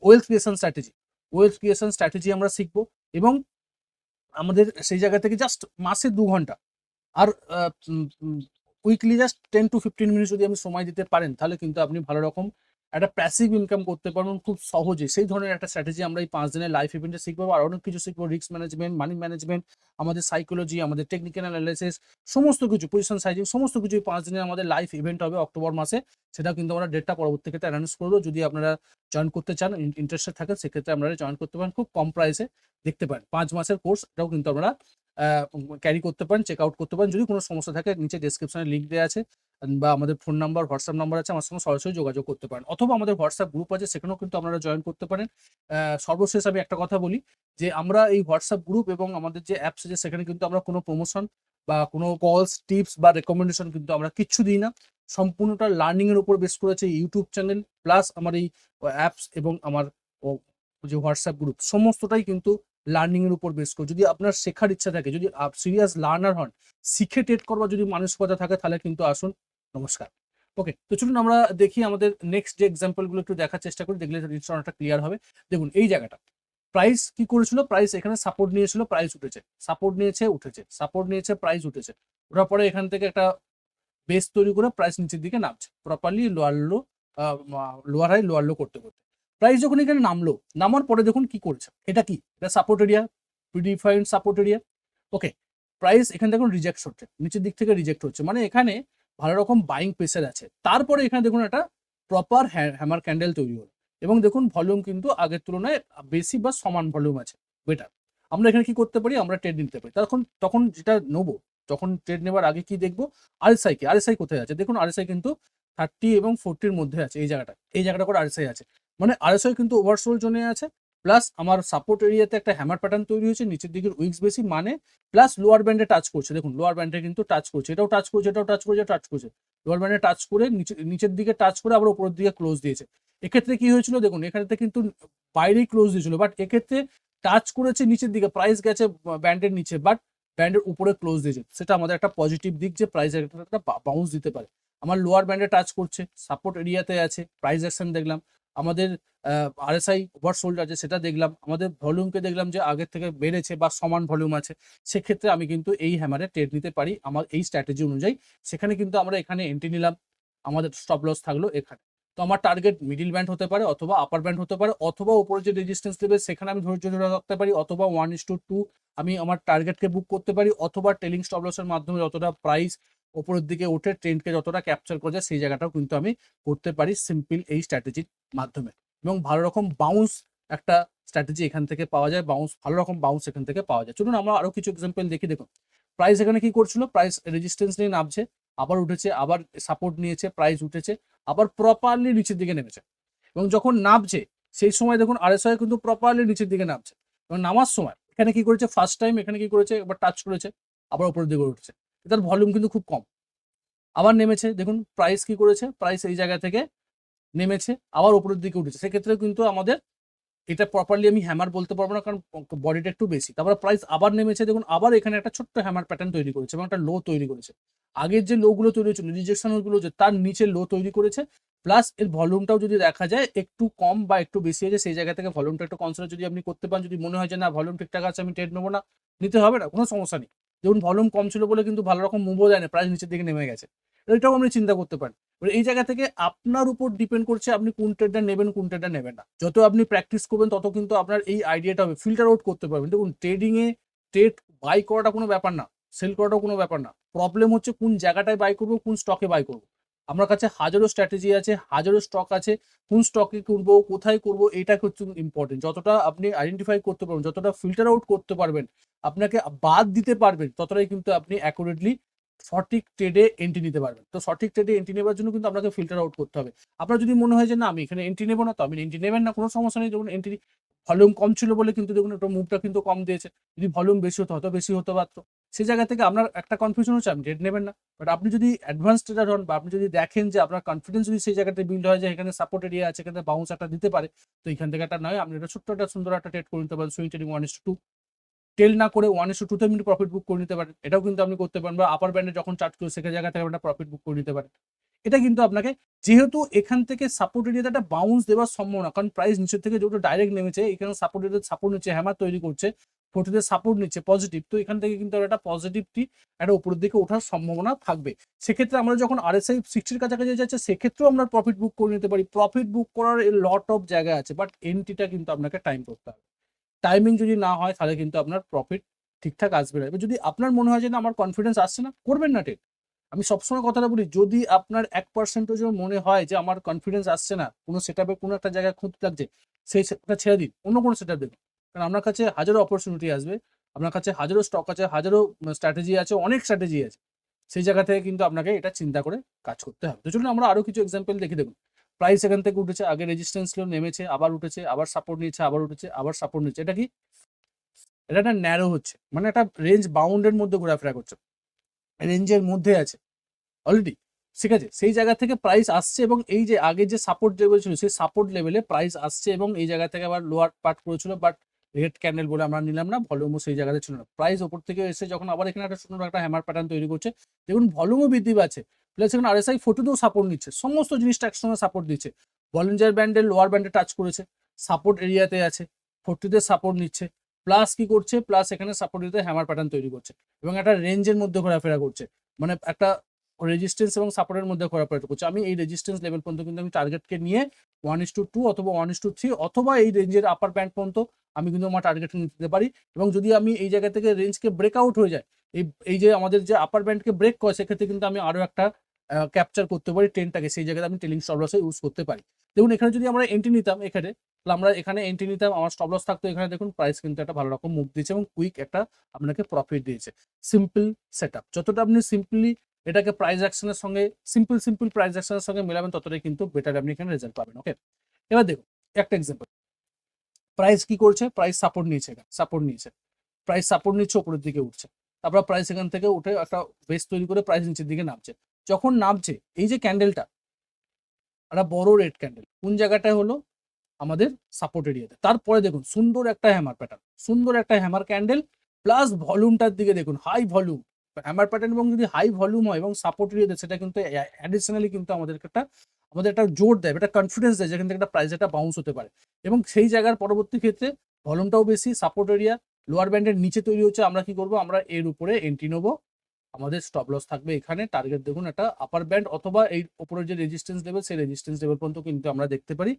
[SPEAKER 1] wealth creation strategy wealth creation strategy আমরা শিখব। এবং আমাদের সেই জায়গা থেকে জাস্ট মাসে দু ঘণ্টা। আর weekly just ten to fifteen minute যদি আপনি সময় দিতে পারেন, তাহলে কিন্তু আপনি ভালো রকম একটা প্যাসিভ ইনকাম করতে পারবেন খুব সহজে সেই ধরনের একটা স্ট্র্যাটেজি আমরা এই পাঁচ দিনের লাইফ ইভেন্টে শিখব আর অনেক কিছু শিখব। রিস্ক ম্যানেজমেন্ট মানি ম্যানেজমেন্ট আমাদের সাইকোলজি আমাদের টেকনিক্যাল অ্যানালাইসিস সমস্ত কিছু পজিশন সাইজিং সমস্ত কিছু পাঁচ দিনের আমাদের লাইফ ইভেন্ট হবে অক্টোবর মাসে। সেটা কিন্তু আমরা ডেটটা পরবর্তী ক্ষেত্রে অ্যানাউন্স করব। যদি আপনারা জয়েন করতে চান ইন্টারেস্টেড থাকেন, সেক্ষেত্রে আপনারা জয়েন করতে পারেন খুব কম প্রাইসে দেখতে পারেন, পাঁচ মাসের কোর্স এটাও কিন্তু আপনারা ক্যারি করতে পারেন চেক আউট করতে পারেন। যদি কোনো সমস্যা থাকে, নিচে ডিসক্রিপশনে লিঙ্ক দেওয়া আছে। বা আমাদের ফোন নাম্বার হোয়াটসঅ্যাপ নাম্বার আছে, আমার সঙ্গে সরাসরি যোগাযোগ করতে পারেন। অথবা আমাদের হোয়াটসঅ্যাপ গ্রুপ আছে, সেখানেও কিন্তু আপনারা জয়েন করতে পারেন। সর্বশেষ আমি একটা কথা বলি যে, আমরা এই হোয়াটসঅ্যাপ গ্রুপ এবং আমাদের যে অ্যাপস আছে, সেখানে কিন্তু আমরা কোনো প্রমোশন বা কোনো কলস টিপস বা রেকমেন্ডেশন কিন্তু আমরা কিচ্ছু দিই না। সম্পূর্ণটা লার্নিং এর উপর বেস করেছে ইউটিউব চ্যানেল প্লাস আমার এই অ্যাপস এবং আমার যে হোয়াটসঅ্যাপ গ্রুপ সমস্তটাই কিন্তু লার্নিং এর উপর বেস করে। যদি আপনার শেখার ইচ্ছা থাকে, যদি সিরিয়াস লার্নার হন, শিখে টেট করবার যদি মানসিকতা থাকে, তাহলে কিন্তু আসুন নমস্কার। ওকে তো চলুন আমরা দেখি আমাদের নেক্সট যে এক্সাম্পলগুলো একটু দেখার চেষ্টা করি, দেখলে অনেকটা ক্লিয়ার হবে। দেখুন, এই জায়গাটা প্রাইস কি করেছিল? প্রাইস এখানে সাপোর্ট নিয়েছিল প্রাইস উঠেছে। সাপোর্ট নিয়েছে, উঠেছে। সাপোর্ট নিয়েছে প্রাইস উঠেছে। ওঠার পরে এখান থেকে একটা বেস তৈরি করে প্রাইস নিচের দিকে নামছে। Properly lower low lower high lower low করতে করতে। প্রাইস যখন এখানে নামলো, নামার পরে দেখুন কি করেছে? এটা কি? এটা support area predefined support area okay price এখান থেকে রিজেক্ট হচ্ছে, নিচের দিক থেকে রিজেক্ট হচ্ছে। মানে এখানে ভালো রকম বাইং প্রেসার আছে। তারপরে এখানে দেখুন একটা প্রপার হ্যামার ক্যান্ডেল তৈরি হলো। এবং দেখুন ভলিউম কিন্তু আগের তুলনায় বেশি বা সমান ভলিউম আছে। বেটার আমরা এখানে কি করতে পারি? আমরা ট্রেড নিতে পারি। তখন তখন যেটা নেব তখন ট্রেড নেবার আগে কি দেখব? আরএসআই কি। আরএসআই কোথায় আছে? দেখুন আরএসআই কিন্তু থার্টি এবং ফোরটির মধ্যে আছে এই জায়গাটা। এই জায়গাটা করে আরএসআই আছে। মানে আরএসআই কিন্তু ওভারসোল জোনে আছে। প্লাস আমার সাপোর্ট এরিয়াতে একটা হ্যামার প্যাটার্ন তৈরি হয়েছে, নিচের দিকের উইক্স বেশি মানে প্লাস লোয়ার ব্যান্ডে টাচ করছে। দেখুন লোয়ার ব্যান্ডে কিন্তু টাচ করছে, এটাও টাচ করছে, এটাও টাচ করছে টাচ করছে। লোয়ার ব্যান্ডে টাচ করে নিচে, নিচের দিকে টাচ করে আবার উপরের দিকে ক্লোজ দিয়েছে। এক্ষেত্রে কি হয়েছিল? দেখুন এখানে কিন্তু বাইরেই ক্লোজ দিয়েছিল বাট এক্ষেত্রে টাচ করেছে নিচের দিকে প্রাইস গেছে ব্যান্ডের নিচে বাট ব্যান্ডের উপরে ক্লোজ দিয়েছে। সেটা আমাদের একটা পজিটিভ দিক যে প্রাইস একটা বাউন্স দিতে পারে। আমার লোয়ার ব্যান্ডে টাচ করছে সাপোর্ট এরিয়াতে আছে প্রাইস অ্যাকশন দেখলাম। আমাদের আরএসআই ওভারসোল্ড আছে সেটা দেখলাম, আমাদের ভলিউমকে দেখলাম যে আগের থেকে বেড়েছে বা সমান ভলিউম আছে, সেক্ষেত্রে আমি কিন্তু এই হ্যামারে ট্রেড নিতে পারি আমার এই স্ট্র্যাটেজি অনুযায়ী। সেখানে কিন্তু আমরা এখানে এন্ট্রি নিলাম, আমাদের স্টপ লস থাকল এখানে। তো আমার টার্গেট মিডিল ব্যান্ড হতে পারে অথবা আপার ব্যান্ড হতে পারে, অথবা উপরে যে রেজিস্ট্যান্স দেবে সেখানে আমি ধৈর্য ধরে রাখতে পারি, অথবা ওয়ান ইস টু টু আমি আমার টার্গেটকে বুক করতে পারি, অথবা টেলিং স্টপ লসের মাধ্যমে যতটা প্রাইস ওপরের দিকে উঠে ট্রেন্ডকে যতটা ক্যাপচার করা যায়, সেই জায়গাটাও কিন্তু আমি করতে পারি। সিম্পল এই স্ট্র্যাটেজির মাধ্যমে এবং ভালো রকম বাউন্স একটা স্ট্র্যাটেজি এখান থেকে পাওয়া যায় বাউন্স ভালো রকম বাউন্স এখান থেকে পাওয়া যায়। চলুন আমরা আরও কিছু এক্সাম্পল দেখি। দেখুন প্রাইস এখানে কি করছিল? প্রাইস রেজিস্ট্যান্স নিয়ে নামছে, আবার উঠেছে, আবার সাপোর্ট নিয়েছে প্রাইস উঠেছে, আবার প্রপারলি নিচের দিকে নেমেছে। এবং যখন নামছে, সেই সময় দেখুন আরএসআই কিন্তু প্রপারলি নিচের দিকে নামছে। এবং নামার সময় এখানে কি করেছে? ফার্স্ট টাইম এখানে কি করেছে? এবার টাচ করেছে, আবার উপরের দিকে উঠছে। এটার ভলিউম কিন্তু খুব কম। আবার নেমেছে, দেখুন প্রাইস কি করেছে? প্রাইস এই জায়গা থেকে নেমেছে, আবার উপরের দিকে উঠেছে। সেক্ষেত্রে কিন্তু আমাদের এটা প্রপারলি আমি হ্যামার বলতে পারব না, কারণ বডিটা একটু বেশি। তারপরে প্রাইস আবার নেমেছে, দেখুন, আবার এখানে একটা ছোট্ট হ্যামার প্যাটার্ন তৈরি করেছে এবং একটা লো তৈরি করেছে। আগের যে লোগুলো তৈরি হয়েছিল রিজেকশনগুলো হচ্ছে তার নিচে লো তৈরি করেছে প্লাস এর ভলিউমটাও যদি দেখা যায়, একটু কম বা একটু বেশি আছে সেই জায়গা থেকে ভলিউমটা একটু কনসিডার যদি আপনি করতে পারেন, যদি মনে হয় যে না ভলিউম ঠিকঠাক আছে, আমি ট্রেড নেব না, নিতে হবে না, কোনো সমস্যা নেই। যেমন ভলিউম কম ছিল বলে কিন্তু ভালো রকম মুভও দেয় না প্রাইস নিচের দিকে নেমে গেছে। এটাও আপনি চিন্তা করতে পারেন। এই জায়গা থেকে আপনার উপর ডিপেন্ড করছে আপনি কোন ট্রেডটা নেবেন, কোন ট্রেডটা নেবেন না। যত আপনি প্র্যাকটিস করবেন, তত কিন্তু আপনার এই আইডিয়াটা হবে। ফিল্টার আউট করতে পারবেন। দেখুন ট্রেডিংয়ে ট্রেড বাই করাটা কোনো ব্যাপার না সেল করাটাও কোনো ব্যাপার না। প্রবলেম হচ্ছে কোন জায়গাটায় বাই করব, কোন স্টকে বাই করব। আমার কাছে হাজারো স্ট্র্যাটেজি আছে, হাজারো স্টক আছে, কোন স্টকে করব, কোথায় করব, এটা হচ্ছে ইম্পর্টেন্ট যতটা আপনি আইডেন্টিফাই করতে পারবেন, যতটা ফিল্টার আউট করতে পারবেন, আপনাকে বাদ দিতে পারবেন, ততটাই কিন্তু আপনি অ্যাকুরেটলি সঠিক ট্রেডে এন্ট্রি নিতে পারবেন। তো সঠিক ট্রেডে এন্ট্রি নেবার জন্য কিন্তু আপনাকে ফিল্টার আউট করতে হবে। আপনার যদি মনে হয় যে, না, আমি এখানে এন্ট্রি নেব না, তো আপনি এন্ট্রি নেবেন না, কোনো সমস্যা নেই। যেমন এন্ট্রি ভলিউম কম ছিল বলে কিন্তু দেখুন, একটা মুভটা কিন্তু কম দিয়েছে। যদি ভলিউম বেশি হতো, হয়তো বেশি হতে পারতো সেই জায়গা থেকে আপনার একটা কনফিউশন হচ্ছে আপনি ট্রেড নেবেন না। বাট আপনি যদি অ্যাডভান্স ট্রেডার হন বা আপনি যদি দেখেন যে আপনার কনফিডেন্স যদি সেই জায়গাতে বিল্ড হয় যে, এখানে সাপোর্ট এরিয়া আছে, এখানে বাউন্স একটা দিতে পারে, তো এখান থেকে একটা নয়, আপনি একটা ছোট্ট একটা সুন্দর একটা ট্রেড করে নিতে পারেন swing trading one is to টেল না করে ওয়ান ইস টুতে মিনিট প্রফিট বুক করে নিতে পারেন। এটাও কিন্তু আপনি করতে পারেন বা আপার ব্যান্ডে যখন চার্জ করে সেখানে জায়গা থেকে আপনার প্রফিট বুক করে নিতে পারেন। এটা কিন্তু আপনাকে যেহেতু এখান থেকে সাপোর্ট এরিয়াতে একটা বাউন্স দেওয়ার সম্ভাবনা, কারণ প্রাইস নিচের থেকে যেহেতু ডাইরেক্ট নেমেছে, এখানে সাপোর্ট এরিয়া সাপোর্ট নিচ্ছে হ্যামার তৈরি করছে ফোর্টিতে সাপোর্ট নিচ্ছে পজিটিভ তো এখান থেকে কিন্তু একটা পজিটিভটি একটা উপরের দিকে ওঠার সম্ভাবনা থাকবে। সেক্ষেত্রে আমরা যখন আরএসআই সিক্সটির কাছাকাছি যাচ্ছে, সেক্ষেত্রেও আমরা প্রফিট বুক করে নিতে পারি। প্রফিট বুক করার লট অফ জায়গা আছে বাট এন্ট্রিটা কিন্তু আপনাকে টাইম করতে হবে। টাইমিং যদি না হয়, তাহলে কিন্তু আপনার প্রফিট ঠিকঠাক আসবে না। এবার যদি আপনার মনে হয় যে না, আমার কনফিডেন্স আসছে না, করবেন না টেট আমি সবসময় কথাটা বলি, যদি আপনার এক পার্সেন্টেজও মনে হয় যে, আমার কনফিডেন্স আসছে না, কোনো সেট আপে কোনো একটা জায়গায় খুঁত লাগছে সেই সেটটা ছেড়ে দিন, অন্য কোনো সেট দেখুন কারণ আপনার কাছে হাজারো অপরচুনিটি আসবে, আপনার কাছে হাজারো স্টক আছে, হাজারো স্ট্র্যাটেজি আছে, অনেক স্ট্র্যাটেজি আছে। সেই জায়গা থেকে কিন্তু আপনাকে এটা চিন্তা করে কাজ করতে হবে। তো চলুন আমরা আরও কিছু এক্সাম্পল দেখে দেখুন। প্রাইস এখান থেকে উঠেছে, আগে রেজিস্ট্যান্স ছিল, নেমেছে, আবার উঠেছে, আবার সাপোর্ট নিয়েছে, আবার উঠেছে, আবার সাপোর্ট নিচ্ছে এটা কি? এটা একটা ন্যারো হচ্ছে মানে একটা রেঞ্জ বাউন্ডের মধ্যে ঘোরাফেরা করছে। রেঞ্জের মধ্যে আছে অলরেডি ঠিক আছে? সেই জায়গা থেকে প্রাইস আসছে এবং এই যে আগে যে সাপোর্ট লেভেল ছিল, সেই সাপোর্ট লেভেলে প্রাইস আসছে এবং এই জায়গা থেকে আবার লোয়ার পার্ট করেছিল বাট রেড ক্যান্ডেল বলে আমরা নিলাম না ভলিউমও সেই জায়গাতে ছিল না। প্রাইস ওপর থেকে এসে যখন আবার এখানে একটা সুন্দর একটা হ্যামার প্যাটার্ন তৈরি করছে, দেখুন ভলিউমও বৃদ্ধি পাচ্ছে। প্লাস এখানে আরএসআই ফোর্টিতেও সাপোর্ট নিচ্ছে, সমস্ত জিনিসটা একসঙ্গে সাপোর্ট দিচ্ছে। বলিঞ্জার ব্যান্ডের লোয়ার ব্যান্ডে টাচ করেছে সাপোর্ট এরিয়াতে আছে ফোর্টিতে সাপোর্ট নিচ্ছে। প্লাস কি করছে? প্লাস এখানে সাপোর্ট দিতে হ্যামার প্যাটার্ন তৈরি করছে এবং একটা রেঞ্জের মধ্যে ঘোরাফেরা করছে। মানে একটা রেজিস্ট্যান্স এবং সাপোর্টের মধ্যে ঘোরাফেরা করছে। আমি এই রেজিস্ট্যান্স লেভেল পর্যন্ত কিন্তু আমি টার্গেটকে নিয়ে ওয়ান ইস টু টু অথবা ওয়ান ইস টু থ্রি অথবা এই রেঞ্জের আপার ব্যান্ড পর্যন্ত আমি কিন্তু আমার টার্গেট নিতে পারি এবং যদি আমি এই জায়গা থেকে রেঞ্জকে ব্রেকআউট হয়ে যায়, এই এই যে আমাদের যে আপার ব্যান্ডকে ব্রেক করে, সেক্ষেত্রে কিন্তু আমি আরও একটা ক্যাপচার করতে পারি ট্রেনটাকে সেই জায়গাতে আমি টেলিং স্টপ লসে ইউজ করতে পারি। দেখুন, এখানে যদি আমরা এন্ট্রি নিতাম এখানে, তাহলে আমরা এখানে এন্ট্রি নিতাম, আমার স্টপ লস থাকতো। এখানে দেখুন প্রাইস কিন্তু একটা ভালো রকম মুভ দিয়েছে এবং কুইক একটা আপনাকে প্রফিট দিয়েছে। সিম্পল সেট যতটা আপনি সিম্পলি এটাকে প্রাইস অ্যাকশনের সঙ্গে সিম্পল সিম্পল প্রাইস অ্যাকশনের সঙ্গে মেলাবেন, ততটাই কিন্তু বেটার আপনি এখানে রেজাল্ট পাবেন ওকে এবার দেখুন, একটা এক্সাম্পল প্রাইস কি করছে? প্রাইস সাপোর্ট নিয়েছে সাপোর্ট নিয়েছে। প্রাইস সাপোর্ট নিচ্ছে, উপরের দিকে উঠছে। তারপর প্রাইস এখান থেকে উঠে একটা বেস তৈরি করে প্রাইস নিচের দিকে নামছে। যখন নামছে, এই যে ক্যান্ডেলটা একটা বড় রেড ক্যান্ডেল কোন জায়গাটায় হলো? আমাদের সাপোর্ট এরিয়াতে তারপরে দেখুন, সুন্দর একটা হ্যামার প্যাটার্ন সুন্দর একটা হ্যামার ক্যান্ডেল প্লাস ভলিউমটার দিকে দেখুন হাই ভলিউম হ্যামার প্যাটার্ন এবং যদি হাই ভলিউম হয় এবং সাপোর্ট এরিয়াতে সেটা কিন্তু অ্যাডিশনালি কিন্তু আমাদের একটা আমাদের একটা জোর দেয়, একটা কনফিডেন্স দেয় যেখান থেকে একটা প্রাইস একটা বাউন্স হতে পারে। এবং সেই জায়গার পরবর্তী ক্ষেত্রে ভলিউমটাও বেশি সাপোর্ট এরিয়া লোয়ার ব্যান্ডের নিচে তৈরি হচ্ছে, আমরা কি করব? আমরা এর উপরে এন্ট্রি নেব। আমাদের স্টপ লস থাকবে এখানে। টার্গেট দেখুন একটা আপার ব্যান্ড অথবা এই উপরের যে রেজিস্ট্যান্স লেভেল সেই রেজিস্ট্যান্স লেভেল পর্যন্ত কিন্তু আমরা দেখতে পারি।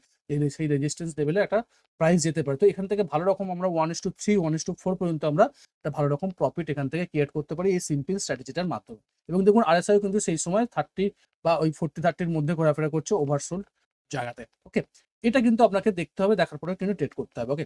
[SPEAKER 1] সেই রেজিস্ট্যান্স লেভেলে একটা প্রাইস যেতে পারে। তো এখান থেকে ভালো রকম আমরা one is to three one is to four পর্যন্ত আমরা একটা ভালো রকম প্রফিট এখান থেকে ক্রিয়েট করতে পারি এই সিম্পল স্ট্র্যাটেজিটার মাধ্যমে। এবং দেখুন আরএসআই কিন্তু সেই সময় থার্টি বা ওই ফোর্টি থার্টির মধ্যে ঘোরাফেরা করছে ওভারসোল্ড জায়গাতে। ওকে এটা কিন্তু আপনাকে দেখতে হবে, দেখার পরে কিন্তু ট্রেড করতে হবে। ওকে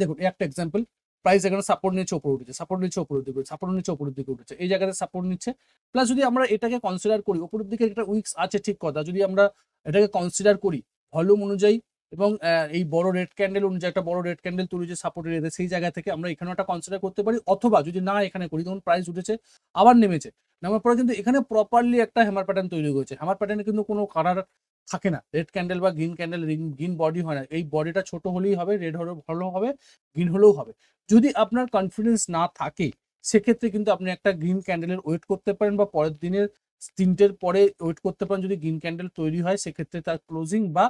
[SPEAKER 1] দেখুন একটা এক্সাম্পল প্রাইস এখানে সাপোর্ট নিচ্ছে উপরে উঠেছে সাপোর্ট নিচ্ছে উপরের দিকে সাপোর্ট নিচ্ছে উপরের দিকে উঠেছে। এই জায়গাতে সাপোর্ট নিচ্ছে। প্লাস যদি আমরা এটাকে কনসিডার করি উপরের দিকে একটা উইক্স আছে, ঠিক কথা। যদি আমরা এটাকে কনসিডার করি ভলিউম অনুযায়ী এবং এই বড় রেড ক্যান্ডেল অনুযায়ী, একটা বড় রেড ক্যান্ডেল তৈরি যে সাপোর্ট এরিয়াতে সেই জায়গা থেকে আমরা এখানে একটা কনসিডার করতে পারি। অথবা যদি না এখানে করি, তখন প্রাইস উঠেছে, আবার নেমেছে। নামার পরে কিন্তু এখানে প্রপারলি একটা হ্যামার প্যাটার্ন তৈরি হয়েছে। হ্যামার প্যাটার্নে কিন্তু কোনো কালার থাকে না। রেড ক্যান্ডেল বা গ্রিন ক্যান্ডেল গ্রিন বডি হয় না। এই বডিটা ছোট হলেই হবে রেড হলেও ভালো হবে গ্রিন হলেও হবে। যদি আপনার কনফিডেন্স না থাকে, সেক্ষেত্রে কিন্তু আপনি একটা গ্রিন ক্যান্ডেলের ওয়েট করতে পারেন বা পরের দিনের তিনটের পরে ওয়েট করতে পারেন যদি গ্রিন ক্যান্ডেল তৈরি হয়, সেক্ষেত্রে তার ক্লোজিং বা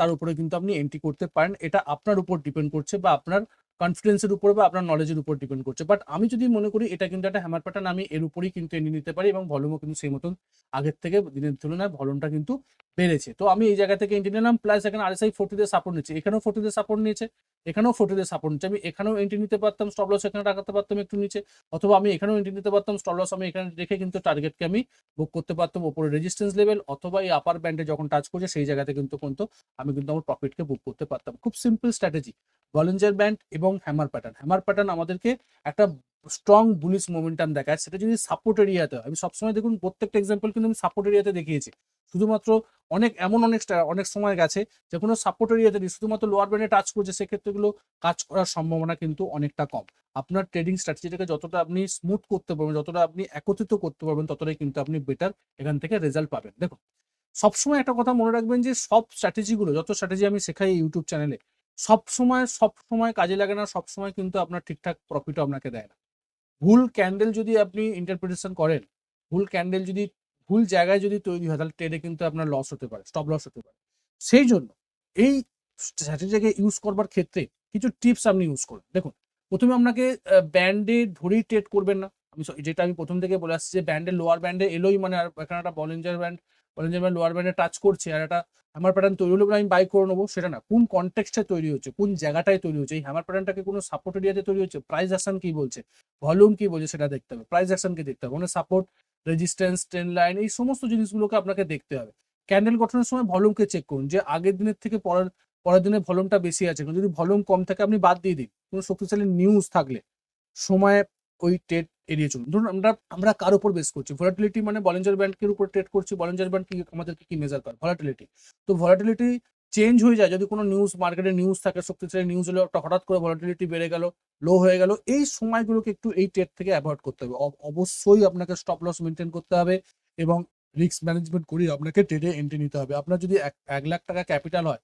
[SPEAKER 1] তার উপরে কিন্তু আপনি এন্ট্রি করতে পারেন। এটা আপনার উপর ডিপেন্ড করছে বা আপনার কনফিডেন্সের উপর বা আপনার নলেজের উপর ডিপেন্ড করছে। বাট আমি যদি মনে করি, এটা কিন্তু একটা হ্যামার প্যাটার্ন আমি এর উপরেই কিন্তু এনে নিতে পারি এবং ভলিউমও কিন্তু সেই মতন আগের থেকে দিনের তুলনায় ভলিউমটা কিন্তু বেড়েছে। তো আমি এই জায়গা থেকে এনে নিলাম প্লাস এখানে আরএসআই ফোর্টিতে সাপোর্ট নিচ্ছে। এখানেও ফোর্টিতে সাপোর্ট নিয়েছে। এখানেও ফোর্টিতে সাপোর্ট নিচ্ছে। আমি এখানেও এন্ট্রি নিতে পারতাম স্টপ লস এখানে রাখাতে পারতাম একটু নিচে। অথবা আমি এখানেও এন্ট্রি নিতে পারতাম স্টপ লস আমি এখানে রেখে কিন্তু টার্গেটকে আমি বুক করতে পারতাম ওপরে রেজিস্ট্যান্স লেভেল অথবা এই আপার ব্যান্ডে যখন টাচ করছে সেই জায়গাতে কিন্তু কিন্তু আমি কিন্তু আমার প্রফিটকে বুক করতে পারতাম। খুব সিম্পল স্ট্র্যাটেজি বলেঞ্জার ব্যান্ড এবং হ্যামার প্যাটার্ন হ্যামার প্যাটার্ন আমাদেরকে একটা স্ট্রং বুলিশ মোমেন্টাম দেখায়। সেটা যদি সাপোর্ট এরিয়াতে হয়, আমি সবসময় দেখুন প্রত্যেকটা এক্সাম্পল কিন্তু আমি সাপোর্ট এরিয়াতে দেখিয়েছি। শুধুমাত্র অনেক, এমন অনেক অনেক সময় গেছে যে কোনো সাপোর্ট নেই শুধুমাত্র লোয়ার ব্যান্ডে টাচ করছে সেক্ষেত্রেগুলো কাজ করার সম্ভাবনা কিন্তু অনেকটা কম। আপনার ট্রেডিং স্ট্র্যাটেজিটাকে যতটা আপনি স্মুথ করতে পারবেন, যতটা আপনি একত্রিত করতে পারবেন, ততটাই কিন্তু আপনি বেটার এখান থেকে রেজাল্ট পাবেন। দেখুন, সবসময় একটা কথা মনে রাখবেন যে সব স্ট্র্যাটেজিগুলো যত স্ট্র্যাটেজি আমি শেখাই ইউটিউব চ্যানেলে সব সময় সব সময় কাজে লাগে না সব সময় কিন্তু আপনার ঠিকঠাক প্রফিটও আপনাকে দেয় না। ভুল ক্যান্ডেল যদি আপনি ইন্টারপ্রিটেশন করেন, ভুল ক্যান্ডেল যদি ভুল জায়গায় যদি তৈরি হয়, তাহলে ট্রেডে কিন্তু আপনার লস হতে পারে স্টপ লস হতে পারে। সেই জন্য এই স্ট্র্যাটেজিকে ইউজ করবার ক্ষেত্রে কিছু টিপস আপনি ইউজ করুন। দেখুন, প্রথমে আপনাকে ব্যান্ডে ধরেই ট্রেড করবেন না। আমি যেটা আমি প্রথম থেকে বলে আসছি যে ব্যান্ডের লোয়ার ব্যান্ডে এলোই মানে আর এখানে একটা Bollinger band Bollinger band lower ব্যান্ডে টাচ করছে আর একটা হ্যামার প্যাটার্ন তৈরি হলে আমি বাই করে নেব। সেটা না, কোন কনটেক্সটে তৈরি হচ্ছে, কোন জায়গাটায় তৈরি হচ্ছে, এই হ্যামার প্যাটার্নটাকে কোনো সাপোর্ট এরিয়াতে তৈরি হচ্ছে প্রাইস অ্যাকশন কি বলছে ভলিউম কি বলছে, সেটা দেখতে হবে। প্রাইস অ্যাকশনকে দেখতে হবে মানে সাপোর্ট রেজিস্ট্যান্স ট্রেন লাইন এই সমস্ত জিনিসগুলোকে আপনাকে দেখতে হবে। ক্যান্ডেল গঠনের সময় ভলিউমকে চেক করুন, যে আগের দিনের থেকে পরের পরের দিনে ভলিউমটা বেশি আছে যদি ভলিউম কম থাকে, আপনি বাদ দিয়ে দিন। কোনো শক্তিশালী নিউজ থাকলে সময় ওই ট্রেড এড়িয়ে চলুন। ধরুন আমরা আমরা কার উপর বেস করছি? ভলাটিলিটি মানে বলেঞ্জার ব্যান্ডের উপর ট্রেড করছি। বলেঞ্জার ব্যান্ড কি আমাদেরকে কি মেজার করে? ভলাটিলিটি তো ভলাটিলিটি চেঞ্জ হয়ে যায়। যদি কোনো নিউজ মার্কেটে নিউজ থাকে, শক্তিশালী নিউজ হলো, একটা হঠাৎ করে ভলাটিলিটি বেড়ে গেল লো হয়ে গেল, এই সময়গুলোকে একটু এই ট্রেড থেকে অ্যাভয়েড করতে হবে। অব- অবশ্যই আপনাকে স্টপ লস মেনটেন করতে হবে এবং রিস্ক ম্যানেজমেন্ট করে আপনাকে ট্রেডে এন্ট্রি নিতে হবে। আপনার যদি এক এক লাখ টাকা ক্যাপিটাল হয়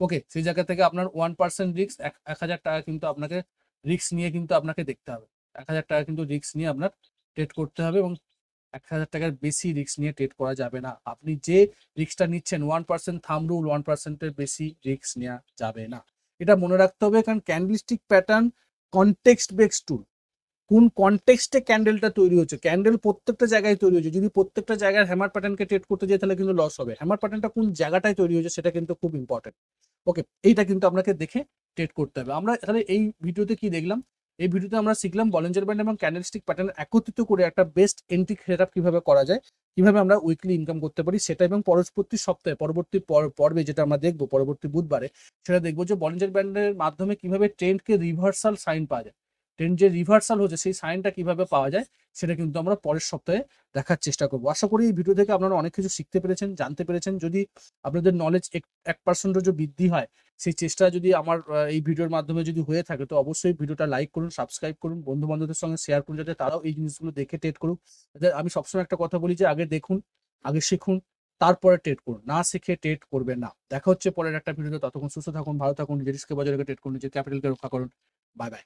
[SPEAKER 1] ওকে সেই জায়গা থেকে আপনার ওয়ান পার্সেন্ট রিস্ক এক হাজার টাকা কিন্তু আপনাকে রিস্ক নিয়ে কিন্তু আপনাকে দেখতে হবে। এক হাজার টাকা কিন্তু রিস্ক নিয়ে আপনার ট্রেড করতে হবে এবং এক হাজার টাকার বেশি রিস্ক নিয়ে ট্রেড করা যাবে না। আপনি যে রিস্কটা নিচ্ছেন one percent thumb rule one পার্সেন্টের বেশি রিস্ক নেওয়া যাবে না। এটা মনে রাখতে হবে, কারণ ক্যান্ডেলস্টিক প্যাটার্ন কনটেক্সট বেক্স টুল কোন কনটেক্সটে ক্যান্ডেলটা তৈরি হচ্ছে? ক্যান্ডেল প্রত্যেকটা জায়গায় তৈরি হচ্ছে। যদি প্রত্যেকটা জায়গায় হ্যামার প্যাটার্নকে ট্রেড করতে যাই, তাহলে কিন্তু লস হবে। হ্যামার প্যাটার্নটা কোন জায়গাটায় তৈরি হচ্ছে সেটা কিন্তু খুব ইম্পর্টেন্ট ওকে এইটা কিন্তু আপনাকে দেখে ট্রেড করতে হবে। আমরা তাহলে এই ভিডিওতে কি দেখলাম? এই ভিডিওতে আমরা শিখলাম বলেঞ্জার ব্যান্ড এবং ক্যান্ডেলস্টিক প্যাটার্ন একত্রিত করে একটা বেস্ট এন্ট্রি সেট কীভাবে করা যায়, কীভাবে আমরা উইকলি ইনকাম করতে পারি সেটা এবং পরবর্তী সপ্তাহে, পরবর্তী পর- পর্বে যেটা আমরা দেখব, পরবর্তী বুধবারে, সেটা দেখব যে বলেঞ্জার ব্যান্ডের মাধ্যমে কীভাবে ট্রেন্ডকে রিভার্সাল সাইন পাওয়া যায়। ট্রেন্ড যে রিভার্সাল হচ্ছে, সেই সাইনটা কীভাবে পাওয়া যায়, সেটা কিন্তু আমরা পরের সপ্তাহে দেখার চেষ্টা করব। আশা করি এই ভিডিও থেকে আপনারা অনেক কিছু শিখতে পেরেছেন, জানতে পেরেছেন। যদি আপনাদের নলেজ এক পার্সেন্টও যে বৃদ্ধি হয়, সেই চেষ্টা যদি আমার এই ভিডিওর মাধ্যমে যদি হয়ে থাকে, তো অবশ্যই ভিডিওটা লাইক করুন সাবস্ক্রাইব করুন বন্ধু বান্ধবদের সঙ্গে শেয়ার করুন, যাতে তারাও এই জিনিসগুলো দেখে ট্রেড করুক। আমি সবসময় একটা কথা বলি যে, আগে দেখুন, আগে শিখুন, তারপরে ট্রেড করুন। না শিখে ট্রেড করবে না। দেখা হচ্ছে পরের একটা ভিডিওতে ততক্ষণ সুস্থ থাকুন, ভালো থাকুন, নিজের রিস্কে বজায় রেখে ট্রেড করুন, নিজের ক্যাপিটালকে রক্ষা করুন। Bye bye